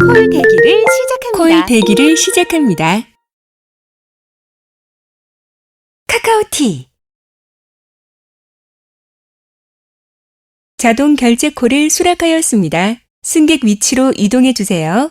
콜 대기를 시작합니다. 콜 대기를 시작합니다. 카카오티 자동 결제 콜을 수락하였습니다. 승객 위치로 이동해 주세요.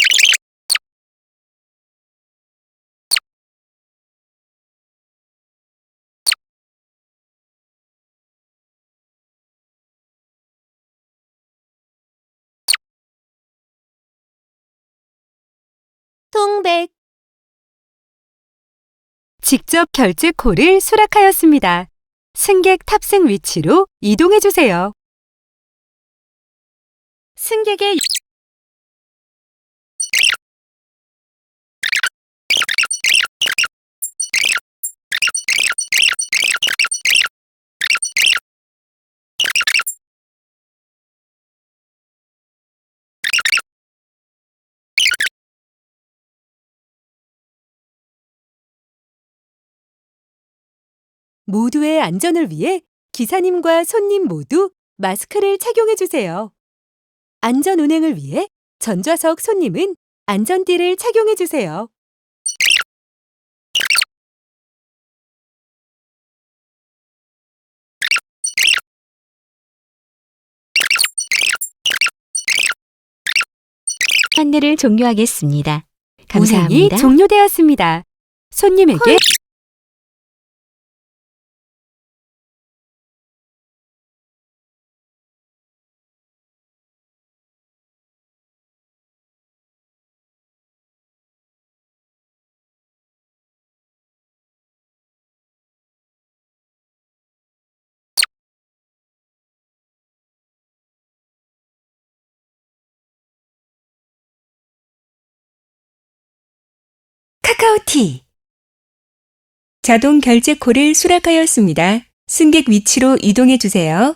통백 직접 결제 콜을 수락하였습니다. 승객 탑승 위치로 이동해 주세요. 승객의 모두의 안전을 위해 기사님과 손님 모두 마스크를 착용해 주세요. 안전 운행을 위해 전좌석 손님은 안전띠를 착용해 주세요. 안내를 종료하겠습니다. 운행이 감사합니다. 종료되었습니다. 손님에게 카카오티 자동 결제 콜을 수락하였습니다. 승객 위치로 이동해 주세요.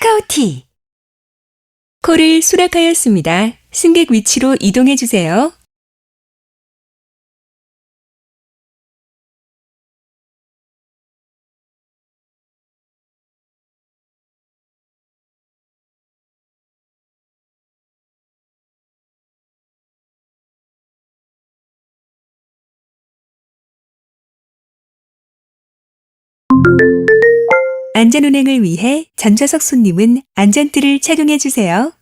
카카오티 콜을 수락하였습니다. 승객 위치로 이동해 주세요. 안전운행을 위해 전좌석 손님은 안전띠를 착용해 주세요.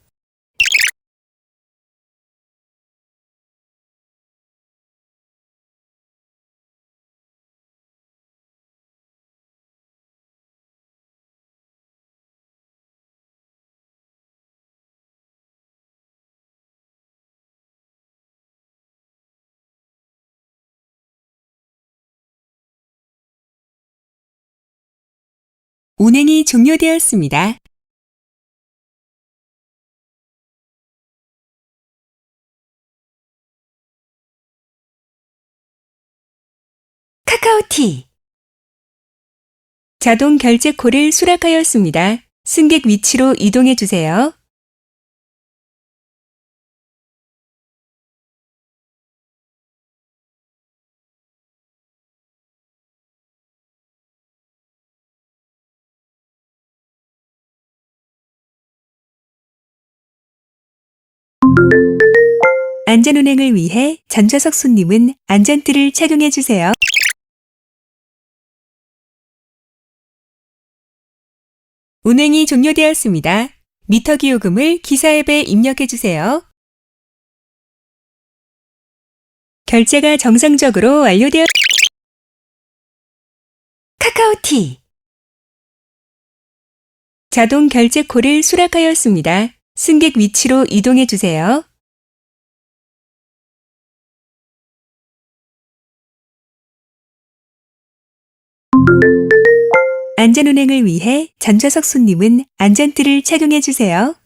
운행이 종료되었습니다. 카카오티 자동 결제 콜을 수락하였습니다. 승객 위치로 이동해 주세요. 안전운행을 위해 전좌석 손님은 안전띠를 착용해 주세요. 운행이 종료되었습니다. 미터 기 요금을 기사 앱에 입력해 주세요. 결제가 정상적으로 완료되었 카카오티 자동 결제 콜을 수락하였습니다. 승객 위치로 이동해 주세요. 안전운행을 위해 전좌석 손님은 안전띠를 착용해 주세요.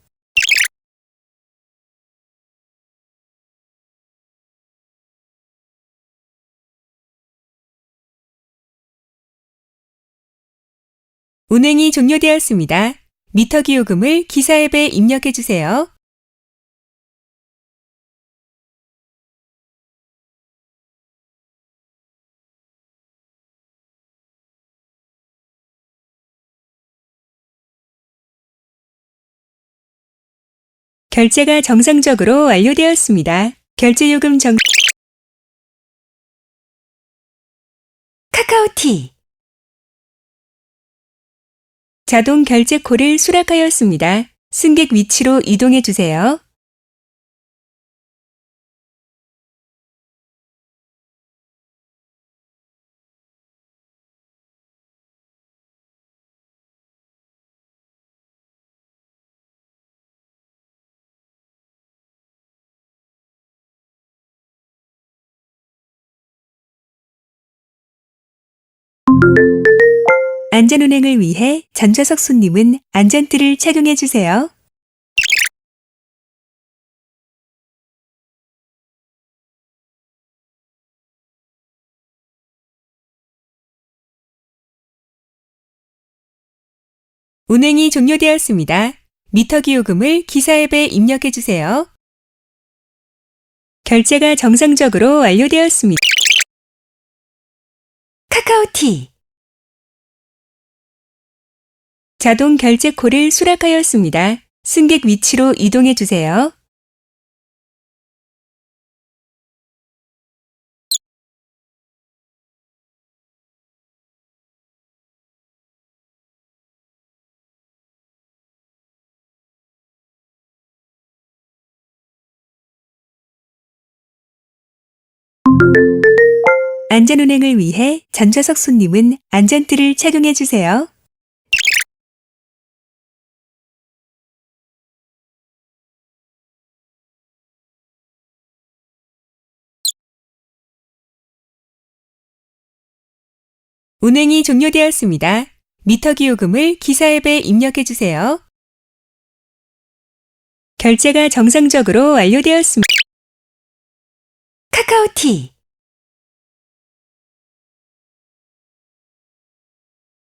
운행이 종료되었습니다. 미터 기 요금을 기사 앱에 입력해 주세요. 결제가 정상적으로 완료되었습니다. 결제 요금 정 카카오티 자동 결제 콜을 수락하였습니다. 승객 위치로 이동해 주세요. 안전운행을 위해 전좌석 손님은 안전띠를 착용해 주세요. 운행이 종료되었습니다. 미터 기 요금을 기사 앱에 입력해 주세요. 결제가 정상적으로 완료되었습니다. 카카오티 자동 결제 콜을 수락하였습니다. 승객 위치로 이동해 주세요. 안전운행을 위해 전좌석 손님은 안전띠를 착용해 주세요. 운행이 종료되었습니다. 미터 기 요금을 기사 앱에 입력해 주세요. 결제가 정상적으로 완료되었습니다. 카카오티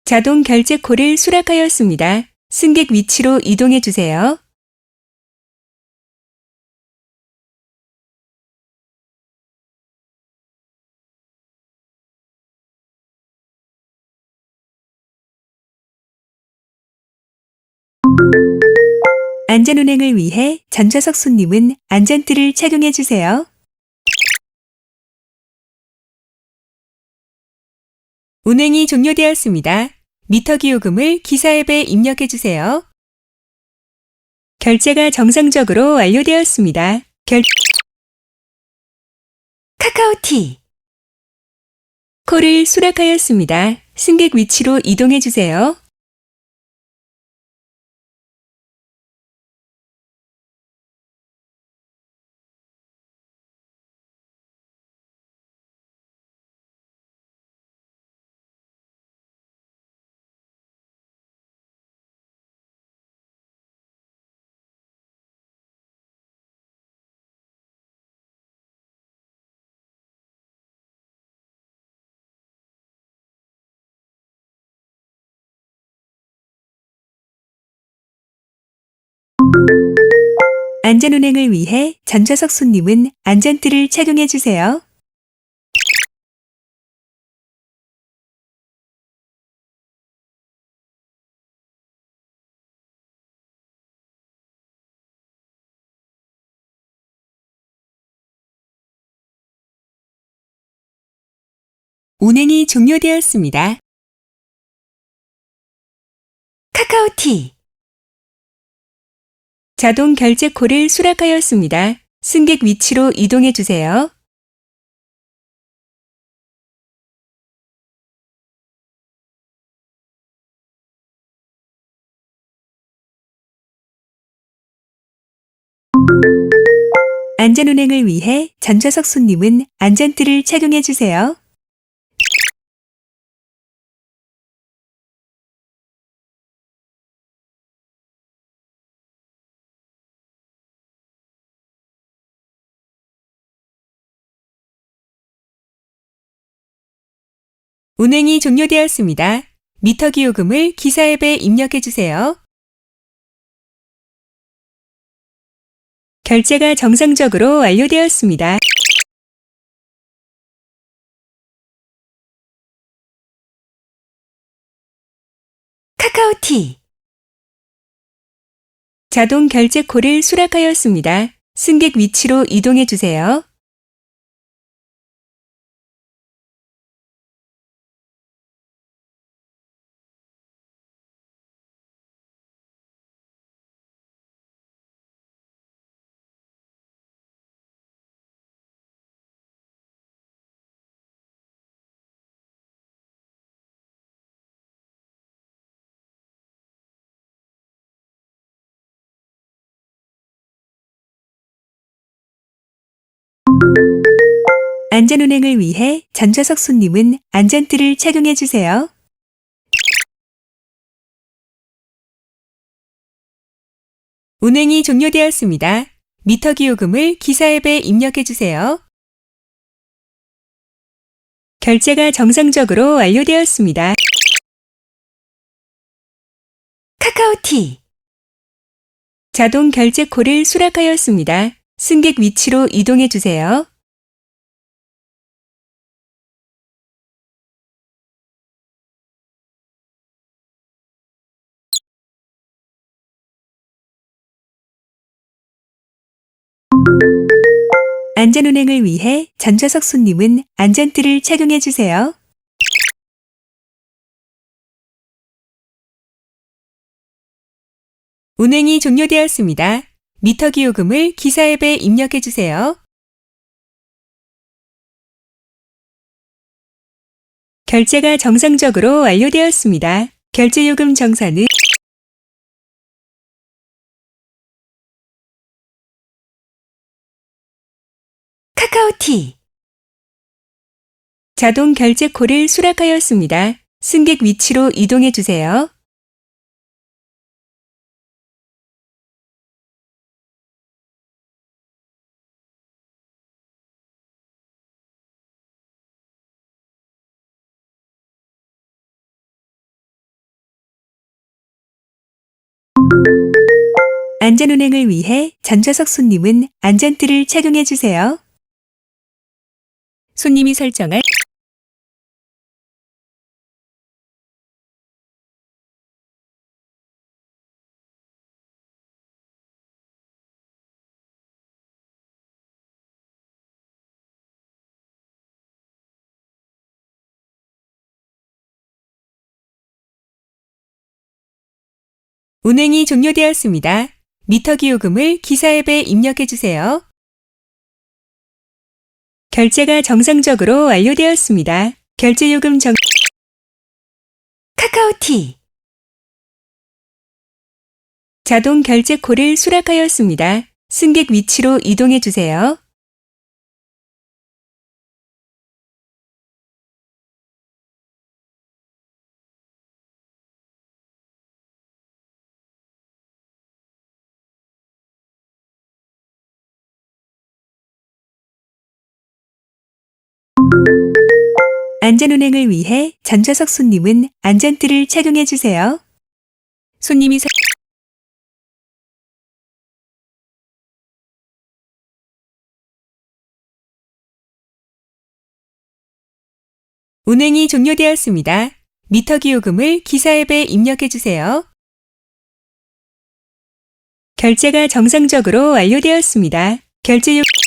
자동 결제 콜을 수락하였습니다. 승객 위치로 이동해 주세요. 안전운행을 위해 전좌석 손님은 안전띠를 착용해 주세요. 운행이 종료되었습니다. 미터 기 요금을 기사 앱에 입력해 주세요. 결제가 정상적으로 완료되었습니다. 결 카카오티 콜을 수락하였습니다. 승객 위치로 이동해 주세요. 안전운행을 위해 전좌석 손님은 안전띠를 착용해 주세요. 운행이 종료되었습니다. 카카오티 자동 결제 콜을 수락하였습니다. 승객 위치로 이동해 주세요. 안전운행을 위해 전좌석 손님은 안전띠를 착용해 주세요. 운행이 종료되었습니다. 미터 기 요금을 기사 앱에 입력해 주세요. 결제가 정상적으로 완료되었습니다. 카카오티 자동 결제 콜을 수락하였습니다. 승객 위치로 이동해 주세요. 안전운행을 위해 전좌석 손님은 안전띠를 착용해 주세요. 운행이 종료되었습니다. 미터 기 요금을 기사 앱에 입력해 주세요. 결제가 정상적으로 완료되었습니다. 카카오티 자동 결제 콜을 수락하였습니다. 승객 위치로 이동해 주세요. 안전운행을 위해 전좌석 손님은 안전띠를 착용해 주세요. 운행이 종료되었습니다. 미터 기 요금을 기사 앱에 입력해 주세요. 결제가 정상적으로 완료되었습니다. 결제 요금 정산은 카카오티 자동 결제 콜을 수락하였습니다. 승객 위치로 이동해 주세요. 안전운행을 위해 전좌석 손님은 안전띠를 착용해 주세요. 손님이 설정할 운행이 종료되었습니다. 미터 기 요금을 기사 앱에 입력해 주세요. 결제가 정상적으로 완료되었습니다. 결제 요금 정 카카오티 자동 결제 콜을 수락하였습니다. 승객 위치로 이동해 주세요. 안전운행을 위해 전좌석 손님은 안전띠를 착용해 주세요. 손님이 사... 운행이 종료되었습니다. 미터기 요금을 기사 앱에 입력해 주세요. 결제가 정상적으로 완료되었습니다. 결제 요금